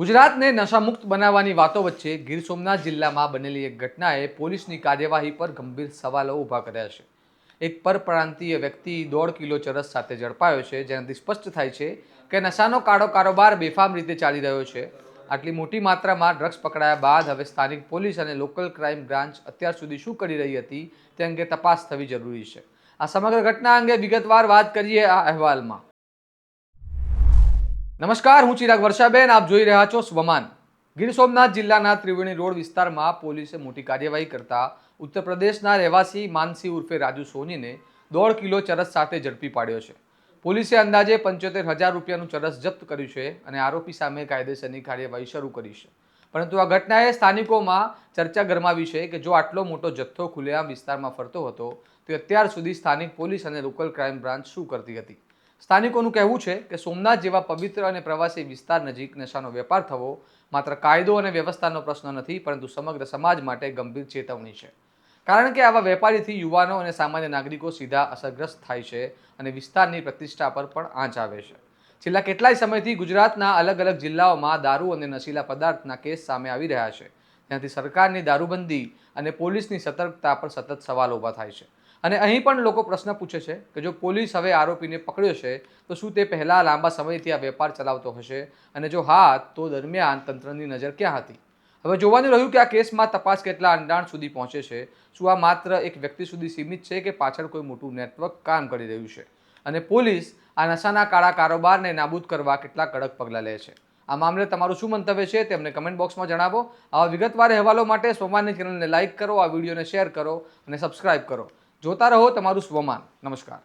ગુજરાતને નશામુક્ત બનાવવાની વાતો વચ્ચે ગીર સોમનાથ જિલ્લામાં બનેલી એક ઘટનાએ પોલીસની કાર્યવાહી પર ગંભીર સવાલો ઊભા કર્યા છે. એક પરપ્રાંતીય વ્યક્તિ દોઢ કિલો ચરસ સાથે ઝડપાયો છે, જેનાથી સ્પષ્ટ થાય છે કે નશાનો કાળો કારોબાર બેફામ રીતે ચાલી રહ્યો છે. આટલી મોટી માત્રામાં ડ્રગ્સ પકડાયા બાદ હવે સ્થાનિક પોલીસ અને લોકલ ક્રાઇમ બ્રાન્ચ અત્યાર સુધી શું કરી રહી હતી તે અંગે તપાસ થવી જરૂરી છે. આ સમગ્ર ઘટના અંગે વિગતવાર વાત કરીએ આ અહેવાલમાં. નમસ્કાર, હું ચિરાગ વર્ષાબેન, આપ જોઈ રહ્યા છો સ્વમાન. ગીર સોમનાથ જિલ્લાના ત્રિવેણી રોડ વિસ્તારમાં પોલીસે મોટી કાર્યવાહી કરતા ઉત્તર પ્રદેશના રહેવાસી માનસી ઉર્ફે રાજુ સોનીને દોઢ કિલો ચરસ સાથે ઝડપી પાડ્યો છે. પોલીસે અંદાજે પંચોતેર હજાર રૂપિયાનું ચરસ જપ્ત કર્યું છે અને આરોપી સામે કાયદેસરની કાર્યવાહી શરૂ કરી છે. પરંતુ આ ઘટનાએ સ્થાનિકોમાં ચર્ચા ગરમાવી છે કે જો આટલો મોટો જથ્થો ખુલ્લેઆમ વિસ્તારમાં ફરતો હતો, તો અત્યાર સુધી સ્થાનિક પોલીસ અને લોકલ ક્રાઇમ બ્રાન્ચ શું કરતી હતી? સ્થાનિકોનું કહેવું છે કે સોમનાથ જેવા પવિત્ર અને પ્રવાસી વિસ્તાર નજીક નશાનો વેપાર થવો માત્ર કાયદો અને વ્યવસ્થાનો પ્રશ્ન નથી, પરંતુ સમગ્ર સમાજ માટે ગંભીર ચેતવણી છે. કારણ કે આવા વેપારીથી યુવાનો અને સામાન્ય નાગરિકો સીધા અસરગ્રસ્ત થાય છે અને વિસ્તારની પ્રતિષ્ઠા પર પણ આંચ આવે છે. છેલ્લા કેટલાય સમયથી ગુજરાતના અલગ અલગ જિલ્લાઓમાં દારૂ અને નશીલા પદાર્થના કેસ સામે આવી રહ્યા છે. ત્યાંથી સરકારની દારૂબંધી અને પોલીસની સતર્કતા પર સતત સવાલ ઊભા થાય છે. અને અહીં પણ લોકો પ્રશ્ન પૂછે છે કે જો પોલીસ હવે આરોપીને પકડ્યો છે, તો શું તે પહેલાં લાંબા સમયથી આ વેપાર ચલાવતો હશે? અને જો હા, તો દરમિયાન તંત્રની નજર ક્યાં હતી? હવે જોવાનું રહ્યું કે આ કેસમાં તપાસ કેટલા અંડાણ સુધી પહોંચે છે, શું આ માત્ર એક વ્યક્તિ સુધી સીમિત છે કે પાછળ કોઈ મોટું નેટવર્ક કામ કરી રહ્યું છે? અને પોલીસ આ નશાના કાળા કારોબારને નાબૂદ કરવા કેટલા કડક પગલાં લે છે? આ મામલે તમારું શું મંતવ્ય છે તેમને કમેન્ટ બોક્સમાં જણાવો. આવા વિગતવાર અહેવાલો માટે સ્વમાનની ચેનલને લાઇક કરો, આ વિડીયોને શેર કરો અને સબસ્ક્રાઇબ કરો. જોતા રહો તમારું સ્વમાન. નમસ્કાર.